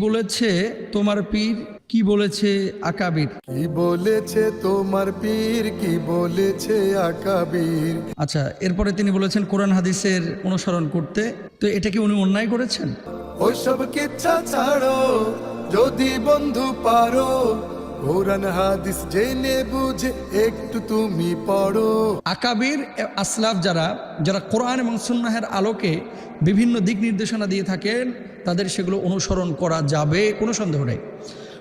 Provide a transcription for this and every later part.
বলেছে তোমার পীর কি বলেছে আকাবির? কি বলেছে তোমার পীর কি বলেছে আকাবির? আচ্ছা এরপরে তিনি বলেছেন কোরআন হাদিসের অনুসরণ করতে। তো এটা কি উনি অন্যায় করেছেন? ওইসব কিচ্ছা ছাড়ো যদি বন্ধু পারো কোরআন হাদিস জেনে বুঝে একটু তুমি পড়ো। আকাবির আসলাফ যারা যারা কোরআন এবং সুন্নাহের আলোকে বিভিন্ন দিক নির্দেশনা দিয়ে থাকেন, তাদের সেগুলো অনুসরণ করা যাবে, কোনো সন্দেহ নেই।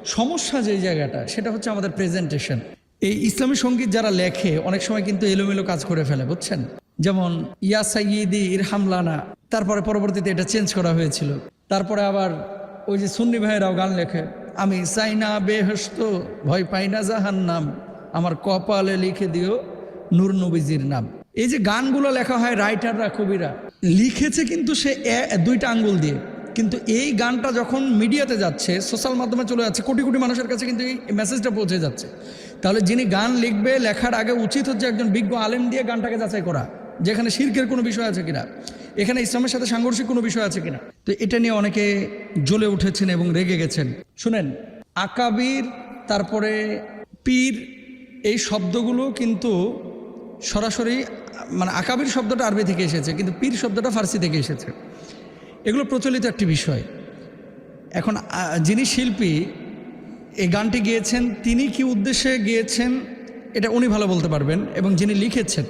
সমস্যা যে জায়গাটা, সেটা হচ্ছে আমাদের প্রেজেন্টেশন এই ইসলামী সংগীত যারা লেখে, অনেক সময় কিন্তু এলোমেলো কাজ করে ফেলে, বুঝছেন? যেমন, ইয়া সাইয়িদি ইরহামলানা, তারপরে পরবর্তীতে এটা চেঞ্জ করা হয়েছিল। তারপরে আবার ওই যে সুন্নি ভাইয়েরাও গান লেখে। আমি চাই না বেহস্ত ভয় পাই না জাহান নাম আমার কপালে লিখে দিও নূর নবীজির নাম। এই যে গানগুলো লেখা হয় রাইটাররা, কবিরা, লিখেছে কিন্তু সে দুইটা আঙ্গুল দিয়ে। কিন্তু এই গানটা যখন মিডিয়াতে যাচ্ছে, সোশ্যাল মাধ্যমে চলে যাচ্ছে, কোটি কোটি মানুষের কাছে কিন্তু এই মেসেজটা পৌঁছে যাচ্ছে। তাহলে যিনি গান লিখবে, লেখার আগে উচিত হচ্ছে একজন বিজ্ঞ আলেম দিয়ে গানটাকে যাচাই করা, যেখানে শির্কের কোনো বিষয় আছে কিনা। এখানে ইসলামের সাথে সাংঘর্ষিক কোনো বিষয় আছে কিনা? তো এটা নিয়ে অনেকে জ্বলে উঠেছেন এবং রেগে গেছেন। শুনেন, আকাবির, তারপরে পীর, এই শব্দগুলো কিন্তু সরাসরি মানে আকাবির শব্দটা আরবি থেকে এসেছে, কিন্তু পীর শব্দটা ফার্সি থেকে এসেছে। এগুলো প্রচলিত একটি বিষয়। এখন যিনি শিল্পী, এই গানটি গেয়েছেন, তিনি কি উদ্দেশ্যে গিয়েছেন, এটা উনি ভালো বলতে পারবেন এবং যিনি লিখেছেন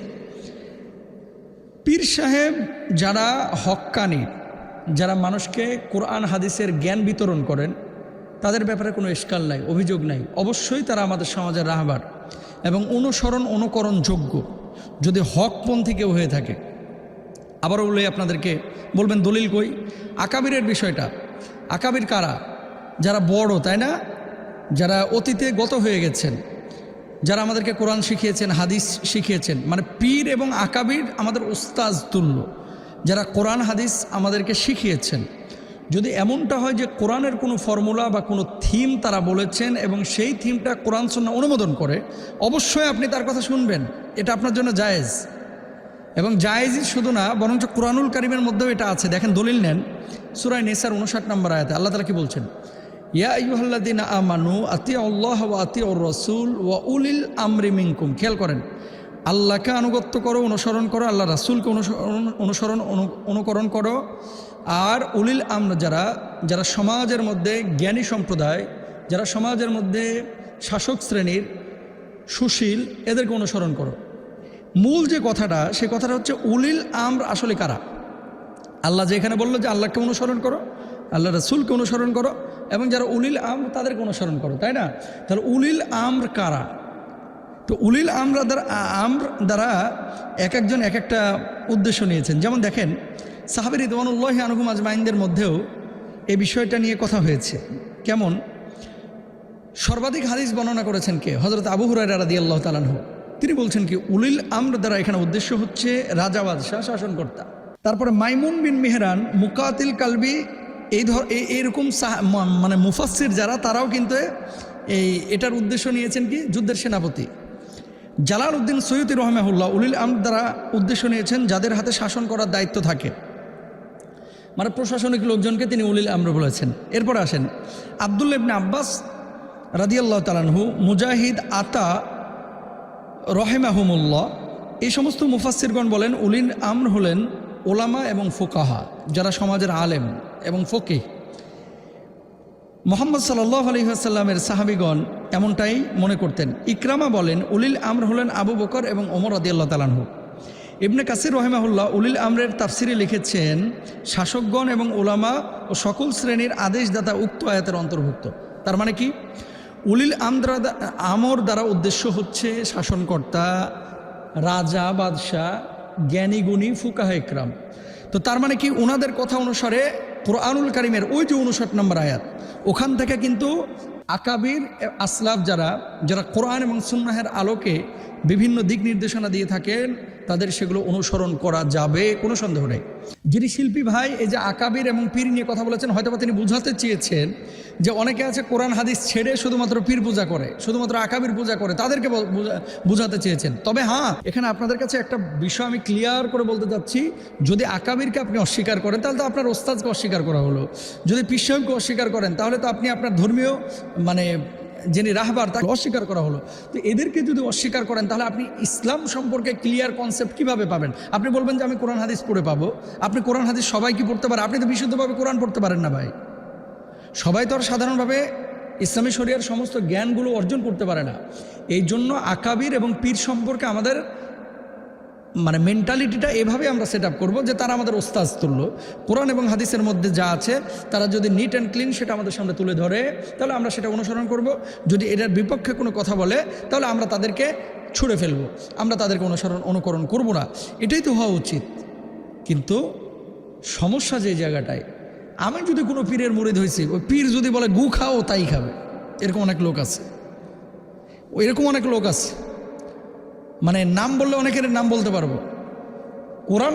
পীর সাহেব যারা হক্কানি, যারা মানুষকে কোরআন, হাদিসের জ্ঞান বিতরণ করেন, তাদের ব্যাপারে কোনো ইস্কাল নাই, অভিযোগ নাই। অবশ্যই তারা আমাদের সমাজের রাহবার এবং অনুসরণ অনুকরণযোগ্য যদি হকপন্থী কেউ হয়ে থাকে, আবারও বলে আপনাদেরকে, বলবেন দলিল কই? আকাবিরের বিষয়টা। আকাবির কারা? যারা বড়, তাই না? যারা অতীতে গত হয়ে গেছেন যারা আমাদেরকে কোরআন শিখিয়েছেন, হাদিস শিখিয়েছেন মানে পীর এবং আকাবির আমাদের উস্তাজ তুল্য, যারা কোরআন, হাদিস আমাদেরকে শিখিয়েছেন। যদি এমনটা হয় যে কোরআনের কোনো ফর্মুলা বা কোনো থিম তারা বলেছেন এবং সেই থিমটা কোরআন সন্না অনুমোদন করে, অবশ্যই আপনি তার কথা শুনবেন। এটা আপনার জন্য জায়েজ। এবং জায়েজই শুধু না, বরঞ্চ কোরআনুল কারিমের মধ্যেও এটা আছে। দেখেন, দলিল নেন। সুরাই নেসার উনষাট নম্বর আয়াতে আল্লাহ তালা কি বলছেন? আমানু আতি আল্লাহ রসুল ওয়া উলিল আমরি মিনকুম খেয়াল করেন, আল্লাহকে আনুগত্য করো, অনুসরণ করো, আল্লাহ রাসুলকে অনুসরণ অনুসরণ, অনু- অনুকরণ করো। আর উলিল আমর, যারা যারা সমাজের মধ্যে জ্ঞানী সম্প্রদায়, যারা সমাজের মধ্যে শাসক শ্রেণির সুশীল, এদেরকে অনুসরণ করো। মূল যে কথাটা, সে কথাটা হচ্ছে, উলিল আমর আসলে কারা? আল্লাহ যেখানে বলল যে আল্লাহকে অনুসরণ করো, আল্লাহ রসুলকে অনুসরণ করো এবং যারা উলিল আমর তাদেরকে অনুসরণ করো, তাই না? তাহলে উলিল আমর কারা? তো উলিল আমরা দ্বারা, আমর দ্বারা এক একজন এক একটা উদ্দেশ্য নিয়েছেন। যেমন দেখেন সাহাবির ইদওয়ানুল্লাহ আনহুম আজমাইনদের মধ্যেও এই বিষয়টা নিয়ে কথা হয়েছে। কেমন? সর্বাধিক হাদিস বর্ণনা করেছেন কে? হজরত আবু হুরাই রাদি আল্লাহ তালানহু তিনি বলছেন কি, উলিল আমর দ্বারা এখানে উদ্দেশ্য হচ্ছে রাজা বাদশাহ শাসনকর্তা। তারপরে মাইমুন বিন মেহরান, মুকাতিল কালবি এই ধর, এই- এইরকম মানে মুফাসির যারা, তারাও কিন্তু এই, এটার উদ্দেশ্য নিয়েছেন কি? যুদ্ধের সেনাপতি। জালাল উদ্দিন সৈয়দ রহমাহুল্লাহ উলিল আমর দ্বারা উদ্দেশ্য নিয়েছেন যাদের হাতে শাসন করার দায়িত্ব থাকে। মানে প্রশাসনিক লোকজনকে তিনি উলিল আমর বলেছেন। এরপর আসেন আবদুল্লা ইবনে আব্বাস রাদিয়াল্লাহ তালানহু মুজাহিদ আতা রহেমাহুমুল্লাহ। এই সমস্ত মুফাসিরগণ বলেন, উলিল আমর হলেন ওলামা এবং ফোকাহা, যারা সমাজের আলেম এবং ফকিহ। মোহাম্মদ সাল্লাহ আলহিহাসাল্লামের সাহাবিগণ এমনটাই মনে করতেন। ইকরামা বলেন, উলিল আমর হলেন আবু বকর এবং ওমর আদিয়াল্লাহ তালানহু ইবনে কাসির রহেমাহুল্লাহ উলিল আমরের তাফসিরে লিখেছেন, শাসকগণ এবং ওলামা ও সকল শ্রেণির আদেশদাতা উক্ত আয়াতের অন্তর্ভুক্ত। তার মানে কি? উলিল আমদ্রা আমর দ্বারা উদ্দেশ্য হচ্ছে শাসনকর্তা, রাজা, বাদশাহ জ্ঞানী, গুণী, ফুকাহ, ইকরাম। তো তার মানে কি? ওনাদের কথা অনুসারে কোরআনুল করিমের ওই যে উনষাট নম্বর আয়াত, ওখান থেকে কিন্তু আকাবির আসলাফ যারা যারা কোরআন এবং সুন্নাহের আলোকে বিভিন্ন দিক নির্দেশনা দিয়ে থাকেন তাদের সেগুলো অনুসরণ করা যাবে, কোনো সন্দেহ নেই। যিনি শিল্পী ভাই, এই যে আকাবির এবং পীর নিয়ে কথা বলেছেন, হয়তোবা তিনি বুঝাতে চেয়েছেন যে অনেকে আছে কোরআন হাদিস ছেড়ে শুধুমাত্র পীর পূজা করে, শুধুমাত্র আকাবির পূজা করে, তাদেরকে বুঝাতে চেয়েছেন। তবে হ্যাঁ এখানে আপনাদের কাছে একটা বিষয় আমি ক্লিয়ার করে বলতে চাচ্ছি, যদি আকাবিরকে আপনি অস্বীকার করেন, তাহলে তো আপনার ওস্তাদকে অস্বীকার করা হলো। যদি পিসাহকে অস্বীকার করেন, তাহলে তো আপনি আপনার ধর্মীয় মানে যিনি রাহবার, তাকে অস্বীকার করা হলো। তো এদেরকে যদি অস্বীকার করেন, তাহলে আপনি ইসলাম সম্পর্কে ক্লিয়ার কনসেপ্ট কীভাবে পাবেন? আপনি বলবেন যে, আমি কোরআন হাদিস পড়ে পাবো। আপনি কোরআন হাদিস সবাই কি পড়তে পারেন আপনি তো বিশুদ্ধভাবে কোরআন পড়তে পারেন না ভাই। সবাই তো আর সাধারণভাবে ইসলামী শরিয়ার সমস্ত জ্ঞানগুলো অর্জন করতে পারে না। এই জন্য আকাবির এবং পীর সম্পর্কে আমাদের মানে মেন্টালিটিটা এভাবে আমরা সেট আপ করব যে তারা আমাদের ওস্তাজ তুল্য। কোরআন এবং হাদিসের মধ্যে যা আছে, তারা যদি নিট অ্যান্ড ক্লিন সেটা আমাদের সামনে তুলে ধরে, তাহলে আমরা সেটা অনুসরণ করব। যদি এটার বিপক্ষে কোনো কথা বলে, তাহলে আমরা তাদেরকে ছুঁড়ে ফেলব। আমরা তাদেরকে অনুসরণ, অনুকরণ করব না। এটাই তো হওয়া উচিত। কিন্তু সমস্যা যে জায়গাটায়, আমি যদি কোনো পীরের মুরিদ হয়েছি ওই পীর যদি বলে, গু খাও, তাই খাবে। এরকম অনেক লোক আছে। এরকম অনেক লোক আছে। মানে নাম বললে অনেকের নাম বলতে পারব। কোরআন